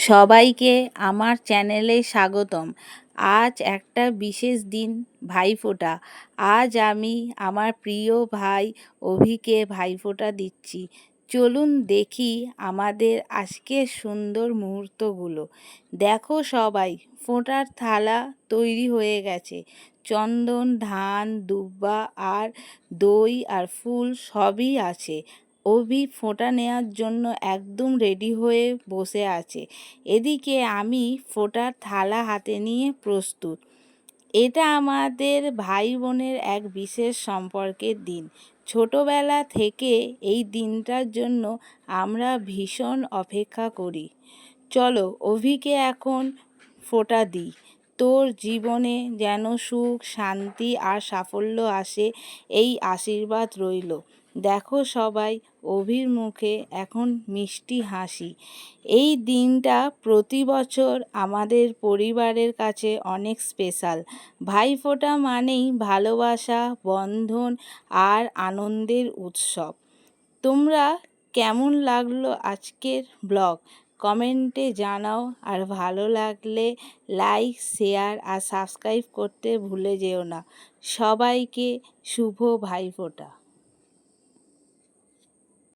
সবাইকে আমার চ্যানেলে স্বাগতম। আজ একটা বিশেষ দিন, ভাইফোঁটা। আজ আমি আমার প্রিয় ভাই অভিকে ভাইফোঁটা দিচ্ছি। চলুন দেখি আমাদের আজকের সুন্দর মুহূর্তগুলো। দেখো সবাই, ফোঁটার থালা তৈরি হয়ে গেছে। চন্দন, ধান, দুব্বা আর দই আর ফুল সবই আছে। অভি ফোঁটা নেওয়ার জন্য একদম রেডি হয়ে বসে আছে। এদিকে আমি ফোঁটার থালা হাতে নিয়ে প্রস্তুত। এটা আমাদের ভাই বোনের এক বিশেষ সম্পর্কের দিন। ছোটবেলা থেকে এই দিনটার জন্য আমরা ভীষণ অপেক্ষা করি। চলো অভিকে এখন ফোঁটা দিই। তোর জীবনে যেন সুখ, শান্তি আর সাফল্য আসে, এই আশীর্বাদ রইল। দেখো সবাই, অভির মুখে এখন মিষ্টি হাসি। এই দিনটা প্রতি বছর আমাদের পরিবারের কাছে অনেক স্পেশাল। ভাইফোঁটা মানেই ভালোবাসা, বন্ধন আর আনন্দের উৎসব। তোমরা কেমন লাগল আজকের ব্লগ? কমেন্টে জানাও। আর ভালো লাগলে লাইক, শেয়ার আর সাবস্ক্রাইব করতে ভুলে যেও না। সবাইকে শুভ ভাইফোঁটা।